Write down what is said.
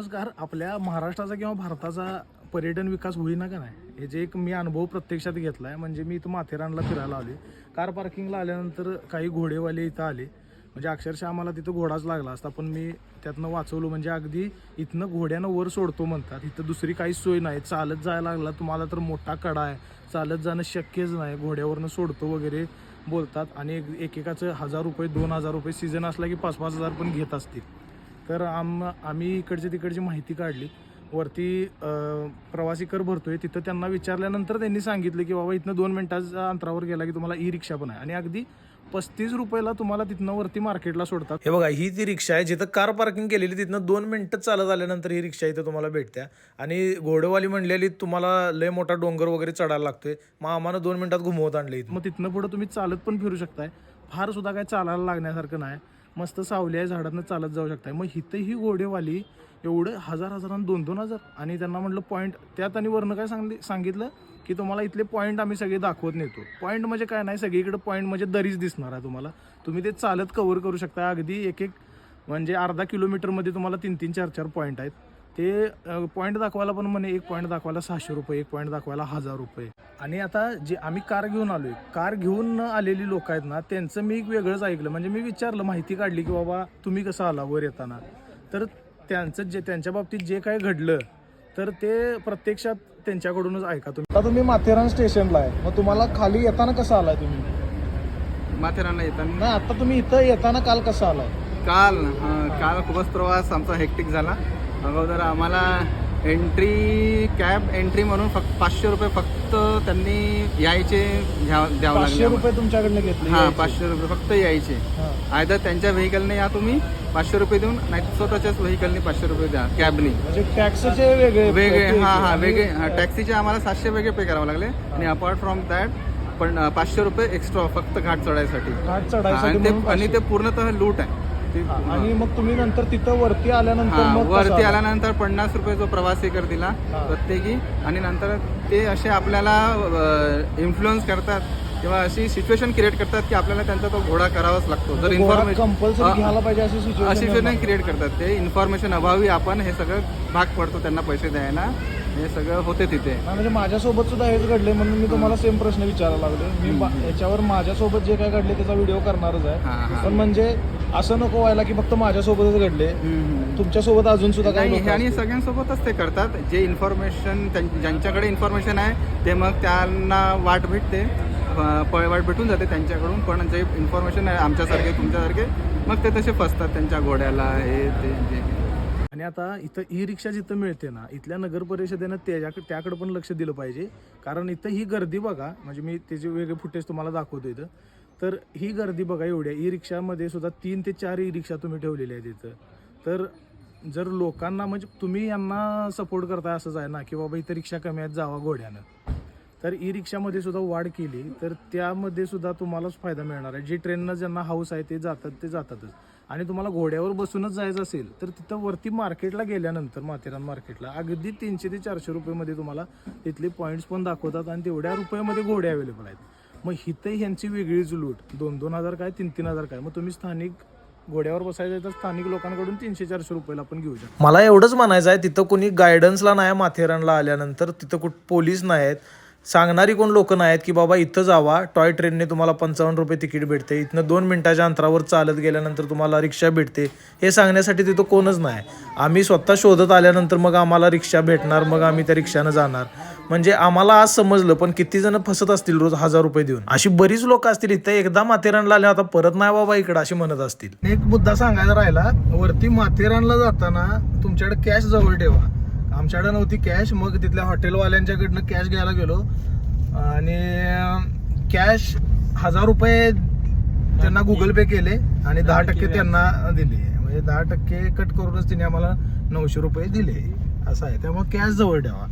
नमस्कार. आपल्या महाराष्ट्राचा किंवा भारताचा पर्यटन विकास होईना का नाही? हे जे एक मी अनुभव प्रत्यक्षात घेतला आहे म्हणजे मी इथं माथेरानला फिरायला आले कार पार्किंगला आल्यानंतर काही घोडेवाले इथं आले. म्हणजे अक्षरशः आम्हाला तिथं घोडाच लागला असता पण मी त्यातनं वाचवलो. म्हणजे अगदी इथनं घोड्यानं वर सोडतो म्हणतात. इथं दुसरी काहीच सोय नाही. चालत जायला लागला तुम्हाला तर मोठा कडा आहे. चालत जाणं शक्यच नाही. घोड्यावरनं सोडतो वगैरे बोलतात. आणि एक- एकेकाचं हजार रुपये दोन हजार रुपये सीझन असला की पाच पाच हजार पण घेत असतील. तर आम आम्ही इकडची तिकडची माहिती काढली. वरती प्रवासी कर भरतोय. तिथं त्यांना विचारल्यानंतर त्यांनी सांगितलं की बाबा इथनं दोन मिनिटाच्या अंतरावर गेला की तुम्हाला ई रिक्षा पण आहे. आणि अगदी पस्तीस रुपयाला तुम्हाला तिथनं वरती मार्केटला सोडतात. हे बघा ही ती रिक्षा आहे जिथं कार पार्किंग केलेली तिथनं दोन मिनिटं चालत आल्यानंतर ही रिक्षा इथं तुम्हाला भेटत्या. आणि घोडेवाली म्हणलेली तुम्हाला लय मोठा डोंगर वगैरे चढायला लागतोय. मग आम्हाला दोन मिनिटात घुमवत आणले इथं. मग तिथनं पुढे तुम्ही चालत पण फिरू शकताय. फार सुद्धा काय चालायला लागण्यासारखं नाही. मस्त सावली आहे झाडांना चालत जाऊ शकताय. मग इथं ही घोडेवाली एवढं हजार हजारांना दोन दोन हजार. आणि त्यांना म्हटलं पॉईंट त्यात आणि वरनं काय सांगली सांगितलं की तुम्हाला इथले पॉईंट आम्ही सगळे दाखवत नेतो. पॉईंट म्हणजे काय नाही सगळीकडे पॉईंट म्हणजे दरीच दिसणार आहे तुम्हाला. तुम्ही ते चालत कव्हर करू शकता अगदी एक एक म्हणजे अर्धा किलोमीटरमध्ये तुम्हाला तीन तीन चार चार पॉईंट आहेत. ते पॉईंट दाखवायला पण म्हणे एक पॉईंट दाखवायला सहाशे रुपये एक पॉईंट दाखवायला हजार रुपये. आणि आता जे आम्ही कार घेऊन आलोय कार घेऊन न आलेली लोक आहेत ना त्यांचं मी एक वेगळंच ऐकलं. म्हणजे मी विचारलं माहिती काढली की बाबा तुम्ही कसं आला वर येताना? तर त्यांचं जे त्यांच्या बाबतीत जे काय घडलं तर ते प्रत्यक्षात त्यांच्याकडूनच ऐका तुम्ही. आता तुम्ही माथेरान स्टेशनला आहे मग तुम्हाला खाली येताना कसं आलाय तुम्ही? माथेरानला येताना? नाही आता तुम्ही इथं येताना काल कसं आलाय? काल काल खूपच प्रवास आमचा हेक्टिक झाला. अगोदर आम्हाला एंट्री कॅब एंट्री म्हणून फक्त पाचशे रुपये फक्त त्यांनी यायचे द्यावं पाचशे लागले रुपये तुमच्याकडनं घेतले हां. पाचशे रुपये फक्त यायचे. हां. आयदर त्यांच्या व्हेकलने या तुम्ही पाचशे रुपये देऊन नाही तर स्वतःच्याच व्हेकलने पाचशे रुपये द्या कॅबनी म्हणजे टॅक्सचे वेगळे वेगळे हां हां वेगळे हां, टॅक्सीचे आम्हाला सातशे वेगळे पे करावे लागले. आणि अपार्ट फ्रॉम दॅट पण अं, पाचशे रुपये एक्स्ट्रा फक्त घाट चढायसाठी. घाट हां, चढायसाठी आणि ते म्हणून आणि. ते पूर्णतः लूट आहे. ते आणि मग तुम्ही नंतर तिथं वरती आल्यानंतर हा, मग कसं वरती आला? आल्यानंतर पन्नास रुपये जो प्रवासी कर दिला हा. प्रत्येकी आणि नंतर ते असे आपल्याला इन्फ्लुअन्स करतात किंवा अशी सिच्युएशन क्रिएट करतात की आपल्याला त्यांचा तो घोडा करावाच लागतो. जर कंपल्सरी इन्फॉर्मेशन घ्यायला पाहिजे अशी अशी सिच्युएशन क्रिएट करतात. ते इन्फॉर्मेशन अभावी आपण हे सगळं भाग पडतो त्यांना पैसे द्यायला. हे सगळं होते तिथे. म्हणजे माझ्यासोबत सुद्धा हेच घडले म्हणून मी तुम्हाला सेम प्रश्न विचारायला लागलो मी बा- याच्यावर माझ्यासोबत जे काय घडले त्याचा व्हिडिओ करणारच हा, आहे. पण म्हणजे असं नको व्हायला की फक्त माझ्यासोबतच घडले. तुमच्यासोबत अजून सुद्धा काही नाही लोक आणि. सगळ्यांसोबतच ते करतात. जे इन्फॉर्मेशन ज्यांच्याकडे इन्फॉर्मेशन आहे ते मग त्यांना वाट भेटते. पळवाट भेटून जाते त्यांच्याकडून. पण जे इन्फॉर्मेशन आहे आमच्यासारखे तुमच्यासारखे मग ते तसे फसतात त्यांच्या घोड्याला हे ते जे. आणि आता इथं ई रिक्षा जिथं मिळते ना इथल्या नगर परिषदेनं त्याच्याकडे त्याकडे पण लक्ष दिलं पाहिजे. कारण इथं ही गर्दी बघा म्हणजे मी त्याचे वेगळे फुटेज तुम्हाला दाखवतो इथं. तर ही गर्दी बघा एवढ्या ई रिक्षामध्ये सुद्धा तीन ते चार ई रिक्षा तुम्ही ठेवलेल्या आहेत इथं. तर जर लोकांना म्हणजे तुम्ही यांना सपोर्ट करता असंच आहे ना की बाबा इथं रिक्षा कमी आहेत जावा घोड्यानं. तर ई रिक्षामध्ये सुद्धा वाढ केली तर त्यामध्ये सुद्धा तुम्हालाच फायदा मिळणार आहे. जे ट्रेननं ज्यांना हाऊस आहे ते जातात ते जातातच. आणि तुम्हाला घोड्यावर बसूनच जायचं असेल तर तिथं वरती मार्केटला गेल्यानंतर माथेरान मार्केटला अगदी तीनशे ते चारशे रुपयेमध्ये तुम्हाला तिथले पॉईंट्स पण दाखवतात आणि तेवढ्या रुपयामध्ये घोडे अवेलेबल आहेत. मग इथं ह्यांची वेगळीच लूट. दोन दोन हजार काय तीन तीन हजार काय. मग तुम्ही स्थानिक घोड्यावर बसायचं तर स्थानिक लोकांकडून तीनशे चारशे रुपयाला आपण घेऊ शकतो. मला एवढंच म्हणायचं आहे तिथं कोणी गायडन्सला नाही माथेरानला आल्यानंतर तिथं कुठ पोलीस नाही आहेत सांगणारी कोण लोक नाही आहेत की बाबा इथं जावा. टॉय ट्रेनने तुम्हाला पंचावन्न रुपये तिकीट भेटते. इथनं दोन मिनिटाच्या अंतरावर चालत गेल्यानंतर तुम्हाला रिक्षा भेटते. हे सांगण्यासाठी तिथं कोणच नाही. आम्ही स्वतः शोधत आल्यानंतर मग आम्हाला रिक्षा भेटणार मग आम्ही त्या रिक्षानं जाणार. म्हणजे आम्हाला आज समजलं पण किती जण फसत असतील रोज हजार रुपये देऊन. अशी बरीच लोक असतील इथं एकदा माथेरानला आले आता परत नाही बाबा इकडं अशी म्हणत असतील. एक मुद्दा सांगायचा राहिला वरती माथेरानला जाताना तुमच्याकडे कॅश जवळ ठेवा. आमच्याकडे नव्हती कॅश मग तिथल्या हॉटेलवाल्यांच्याकडनं कॅश घ्यायला गेलो. आणि कॅश हजार रुपये त्यांना गुगल पे केले आणि दहा टक्के त्यांना दिले. म्हणजे दहा टक्के कट करूनच तिने आम्हाला नऊशे रुपये दिले. असं आहे. त्यामुळे कॅश जवळ ठेवा.